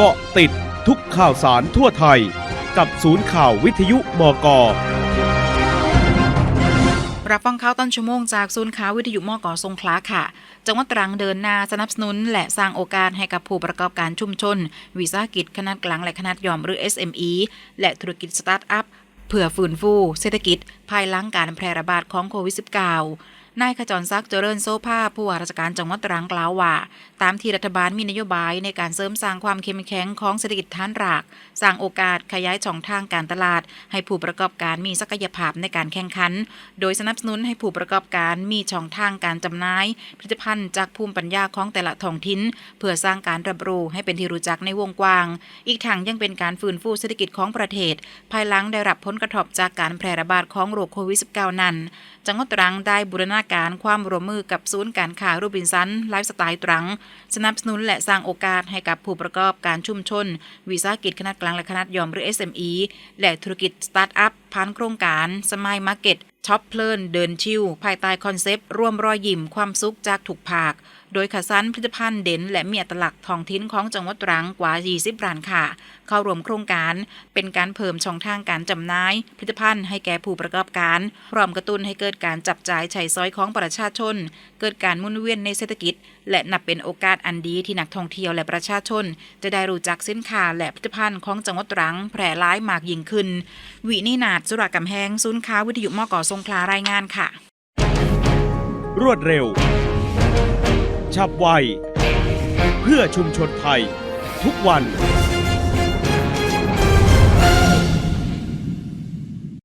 เกาะติดทุกข่าวสารทั่วไทย กับศูนย์ข่าววิทยุมก รับฟังข่าวต้นชั่วโมงจากศูนย์ข่าววิทยุมกสงขลาค่ะ จังหวัดตรังเดินหน้าสนับสนุน และสร้างโอกาสให้กับผู้ประกอบการชุมชน วิสาหกิจขนาดกลางและขนาดย่อมหรือ SME และธุรกิจสตาร์ทอัพเพื่อฟื้นฟูเศรษฐกิจภายหลังการแพร่ระบาดของโควิด -19 นายขจรศักดิ์เจริญโซภาผู้ว่าราชการจังหวัดตรังกล่าวว่า ตามที่รัฐบาลมีนโยบายในการเสริมสร้างความเข้มแข็งของเศรษฐกิจฐานราก สร้างโอกาสขยายช่องทางการตลาด ให้ผู้ประกอบการมีศักยภาพในการแข่งขัน โดยสนับสนุนให้ผู้ประกอบการมีช่องทางการจำหน่ายผลิตภัณฑ์จากภูมิปัญญาของแต่ละท้องถิ่นเพื่อสร้างการรับรู้ให้เป็นที่รู้จักในวงกว้าง อีกทางยังเป็นการฟื้นฟูเศรษฐกิจของประเทศ ภายหลังได้รับผลกระทบจากการแพร่ระบาดของโรคโควิด -19 นั้น จังหวัดตรังได้บูรณาการความร่วมมือกับศูนย์การค้าโรบินสันไลฟ์สไตล์ตรัง สนับสนุนและสร้างโอกาสให้กับผู้ประกอบการชุมชน วิสาหกิจขนาดกลางและขนาดย่อมหรือ SME และธุรกิจสตาร์ทอัพผ่านโครงการสมายมาร์เก็ต ช็อปเพลินเดินชิวภายใต้คอนเซปต์ร่วมรอยยิ้มความสุขจากถูกภาคโดยขัสันผลิตภัณฑ์เด่นและมีอัตลักษณ์ท้องถิ่นของจังหวัดตรังกว่า20ร้านค่ะ เข้าร่วมโครงการเป็นการเพิ่มช่องทางการจำหน่ายผลิตภัณฑ์ให้แก่ผู้ประกอบการ พร้อมกระตุ้นให้เกิดการจับจ่ายใช้ซอยของประชาชน เกิดการมุ่นเวียนในเศรษฐกิจ และนับเป็นโอกาสอันดีที่นักท่องเที่ยวและประชาชน จะได้รู้จักสินค้าและผลิตภัณฑ์ของจังหวัดตรังแพร่หลายมากยิ่งขึ้น วินินาศสุรากำแหงศูนย์ค้าวิทยุมกอสงขลารายงานค่ะ รวดเร็ว ฉับไว เพื่อชุมชนไทย ทุกวัน